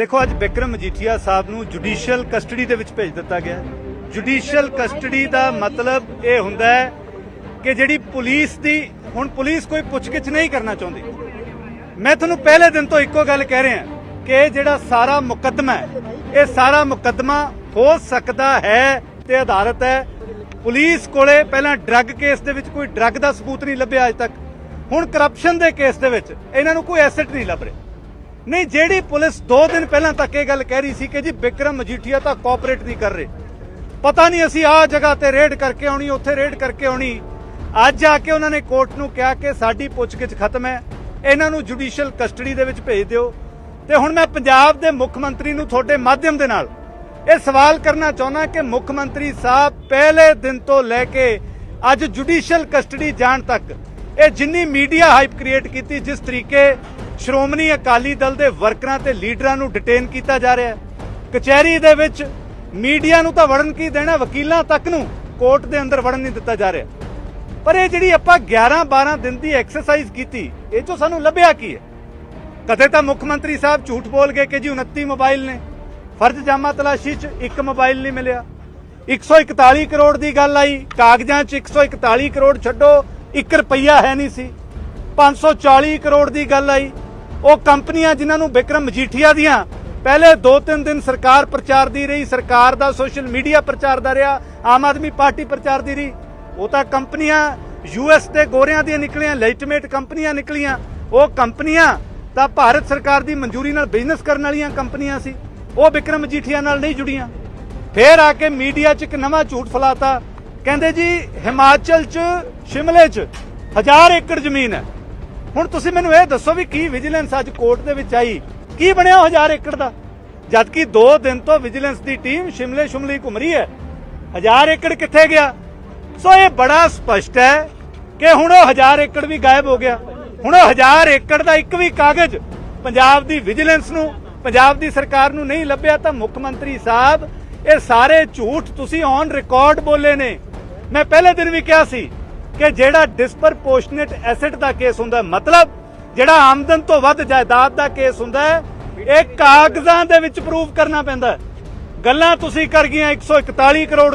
ਦੇਖੋ, ਅੱਜ ਵਿਕਰਮ ਮਜੀਠੀਆ ਸਾਹਿਬ ਨੂੰ ਜੁਡੀਸ਼ੀਅਲ ਕਸਟਡੀ ਦੇ ਵਿੱਚ ਭੇਜ ਦਿੱਤਾ ਗਿਆ ਜੁਡੀਸ਼ੀਅਲ ਕਸਟਡੀ ਦਾ ਮਤਲਬ ਇਹ ਹੁੰਦਾ ਹੈ ਕਿ ਜਿਹੜੀ ਪੁਲਿਸ ਦੀ, ਹੁਣ ਪੁਲਿਸ ਕੋਈ ਪੁੱਛਗਿੱਛ ਨਹੀਂ ਕਰਨਾ ਚਾਹੁੰਦੀ। ਮੈਂ ਤੁਹਾਨੂੰ ਪਹਿਲੇ ਦਿਨ ਤੋਂ ਇੱਕੋ ਗੱਲ ਕਹਿ ਰਿਹਾ ਕਿ ਜਿਹੜਾ ਸਾਰਾ ਮੁਕੱਦਮਾ ਹੈ, ਇਹ ਸਾਰਾ ਮੁਕੱਦਮਾ ਹੋ ਸਕਦਾ ਹੈ ਤੇ ਆਧਾਰਿਤ ਹੈ। ਪੁਲਿਸ ਕੋਲੇ ਪਹਿਲਾਂ ਡਰੱਗ ਕੇਸ ਦੇ ਵਿੱਚ ਕੋਈ ਡਰੱਗ ਦਾ ਸਬੂਤ ਨਹੀਂ ਲੱਭਿਆ ਅਜੇ ਤੱਕ। ਹੁਣ ਕਰਪਸ਼ਨ ਦੇ ਕੇਸ ਦੇ ਵਿੱਚ ਇਹਨਾਂ ਨੂੰ ਕੋਈ ਐਸੈਟ ਨਹੀਂ ਲੱਭ ਰਿਹਾ। ਨਹੀਂ, ਜਿਹੜੀ ਪੁਲਿਸ 2 ਦਿਨ ਪਹਿਲਾਂ ਤੱਕ ਇਹ ਗੱਲ ਕਹਿ ਰਹੀ ਸੀ ਕਿ ਜੀ ਵਿਕਰਮ ਮਜੀਠੀਆ ਤਾਂ ਕੋਆਪਰੇਟ ਨਹੀਂ ਕਰ ਰਹੇ। ਪਤਾ ਨਹੀਂ ਅਸੀਂ ਆਹ ਜਗ੍ਹਾ ਤੇ ਰੇਡ ਕਰਕੇ ਆਉਣੀ, ਉੱਥੇ ਰੇਡ ਕਰਕੇ ਆਉਣੀ। ਅੱਜ ਆ ਕੇ ਉਹਨਾਂ ਨੇ ਕੋਰਟ ਨੂੰ ਕਿਹਾ ਕਿ ਸਾਡੀ ਪੁੱਛਗਿੱਛ ਖਤਮ ਹੈ, ਇਹਨਾਂ ਨੂੰ ਜੁਡੀਸ਼ੀਅਲ ਕਸਟਡੀ ਦੇ ਵਿੱਚ ਭੇਜ ਦਿਓ। ਤੇ ਹੁਣ ਮੈਂ ਪੰਜਾਬ ਦੇ ਮੁੱਖ ਮੰਤਰੀ ਨੂੰ ਤੁਹਾਡੇ ਮਾਧਿਅਮ ਦੇ ਨਾਲ ਇਹ ਸਵਾਲ ਕਰਨਾ ਚਾਹੁੰਦਾ ਕਿ ਮੁੱਖ ਮੰਤਰੀ ਸਾਹਿਬ ਪਹਿਲੇ ਦਿਨ ਤੋਂ ਲੈ ਕੇ ਅੱਜ ਜੁਡੀਸ਼ੀਅਲ ਕਸਟਡੀ ਜਾਣ ਤੱਕ ਇਹ ਜਿੰਨੀ ਮੀਡੀਆ ਹਾਈਪ ਕ੍ਰੀਏਟ ਕੀਤੀ, ਜਿਸ ਤਰੀਕੇ ਸ਼੍ਰੋਮਣੀ ਅਕਾਲੀ ਦਲ ਦੇ ਵਰਕਰਾਂ ਤੇ ਲੀਡਰਾਂ ਨੂੰ ਡਿਟੇਨ ਕੀਤਾ ਜਾ ਰਿਹਾ ਹੈ। ਕਚਹਿਰੀ ਦੇ ਵਿੱਚ ਮੀਡੀਆ ਨੂੰ ਤਾਂ ਵੜਨ ਕੀ ਦੇਣਾ, ਵਕੀਲਾਂ ਤੱਕ ਨੂੰ ਕੋਰਟ ਦੇ ਅੰਦਰ ਵੜਨ ਨਹੀਂ ਦਿੱਤਾ ਜਾ ਰਿਹਾ। ਪਰ ਇਹ ਜਿਹੜੀ ਆਪਾਂ 11 12 ਦਿਨ ਦੀ ਐਕਸਰਸਾਈਜ਼ ਕੀਤੀ, ਇਹ ਚੋਂ ਸਾਨੂੰ ਲੱਭਿਆ ਕੀ ਹੈ? ਕਦੇ ਤਾਂ ਮੁੱਖ ਮੰਤਰੀ ਸਾਹਿਬ ਝੂਠ ਬੋਲ ਗਏ ਕਿ ਜੀ 29 ਮੋਬਾਈਲ ਨੇ। ਫਰਜ਼ ਜਾਮਾ ਤਲਾਸ਼ੀ 'ਚ ਇੱਕ ਮੋਬਾਈਲ ਨਹੀਂ ਮਿਲਿਆ। 141 ਕਰੋੜ ਦੀ ਗੱਲ ਆਈ, ਕਾਗਜ਼ਾਂ 'ਚ 141 ਕਰੋੜ ਛੱਡੋ 1 ਰੁਪਈਆ ਹੈ ਨਹੀਂ ਸੀ। 540 ਕਰੋੜ ਦੀ ਗੱਲ ਆਈ। ਉਹ ਕੰਪਨੀਆਂ ਜਿਨ੍ਹਾਂ ਨੂੰ ਵਿਕਰਮ ਮਜੀਠੀਆ ਦੀਆਂ ਪਹਿਲੇ 2-3 ਦਿਨ ਸਰਕਾਰ ਪ੍ਰਚਾਰਦੀ ਰਹੀ, ਸਰਕਾਰ ਦਾ ਸੋਸ਼ਲ ਮੀਡੀਆ ਪ੍ਰਚਾਰਦਾ ਰਿਹਾ, ਆਮ ਆਦਮੀ ਪਾਰਟੀ ਪ੍ਰਚਾਰਦੀ ਰਹੀ। ਉਹ ਤਾਂ ਕੰਪਨੀਆਂ ਯੂਐਸ ਦੇ ਗੋਰਿਆਂ ਦੀਆਂ ਨਿਕਲੀਆਂ ਲੈਜਿਟਮੇਟ ਕੰਪਨੀਆਂ ਨਿਕਲੀਆਂ। ਉਹ ਕੰਪਨੀਆਂ ਤਾਂ ਭਾਰਤ ਸਰਕਾਰ ਦੀ ਮਨਜ਼ੂਰੀ ਨਾਲ ਬਿਜ਼ਨਸ ਕਰਨ ਵਾਲੀਆਂ ਕੰਪਨੀਆਂ ਸੀ। ਉਹ ਵਿਕਰਮ ਮਜੀਠੀਆ ਨਾਲ ਨਹੀਂ ਜੁੜੀਆਂ। ਫੇਰ ਆ ਕੇ ਮੀਡੀਆ 'ਚ ਇੱਕ ਨਵਾਂ ਝੂਠ ਫਲਾਤਾ। ਕਹਿੰਦੇ ਜੀ, ਹਿਮਾਚਲ 'ਚ, ਸ਼ਿਮਲੇ 'ਚ ਹਜ਼ਾਰ ਏਕੜ ਜ਼ਮੀਨ ਹੈ। ਹੁਣ ਤੁਸੀਂ ਮੈਨੂੰ ਇਹ ਦੱਸੋ ਵੀ ਕੀ ਵਿਜੀਲੈਂਸ ਅੱਜ ਕੋਰਟ ਦੇ ਵਿੱਚ ਆਈ? ਕੀ ਬਣਿਆ ਉਹ ਏਕੜ ਦਾ? ਜਦ 2 ਦਿਨ ਤੋਂ ਵਿਜੀਲੈਂਸ ਦੀ ਟੀਮ ਸ਼ਿਮਲੇ ਸ਼ਿਮਲੇ ਘੁੰਮ ਰਹੀ ਹੈ। ਹਜ਼ਾਰ ਏਕੜ ਕਿੱਥੇ ਗਿਆ? ਸੋ ਇਹ ਬੜਾ ਸਪਸ਼ਟ ਹੈ ਕਿ ਹੁਣ ਉਹ ਹਜ਼ਾਰ ਏਕੜ ਵੀ ਗਾਇਬ ਹੋ ਗਿਆ। ਹੁਣ ਉਹ ਹਜ਼ਾਰ ਏਕੜ ਦਾ ਇੱਕ ਵੀ ਕਾਗਜ਼ ਪੰਜਾਬ ਦੀ ਵਿਜੀਲੈਂਸ ਨੂੰ, ਪੰਜਾਬ ਦੀ ਸਰਕਾਰ ਨੂੰ ਨਹੀਂ ਲੱਭਿਆ ਤਾਂ ਮੁੱਖ ਮੰਤਰੀ ਸਾਹਿਬ, ਇਹ ਸਾਰੇ ਝੂਠ ਤੁਸੀਂ ਔਨ ਰਿਕਾਰਡ ਬੋਲੇ ਨੇ। ਮੈਂ ਪਹਿਲੇ ਦਿਨ ਵੀ ਕਿਹਾ ਸੀ ਕਿ ਜਿਹੜਾ ਡਿਸਪਰਪੋਰਸ਼ਨੇਟ ਐਸੈਟ ਦਾ ਕੇਸ ਹੁੰਦਾ ਮਤਲਬ ਜਿਹੜਾ ਆਮਦਨ ਤੋਂ ਵੱਧ ਜਾਇਦਾਦ ਦਾ ਕੇਸ ਹੁੰਦਾ ਹੈ, ਇਹ ਕਾਗਜ਼ਾਂ ਦੇ ਵਿੱਚ ਪ੍ਰੂਫ ਕਰਨਾ ਪੈਂਦਾ ਗੱਲਾਂ ਤੁਸੀਂ ਕਰ ਗਈਆਂ 141 ਕਰੋੜ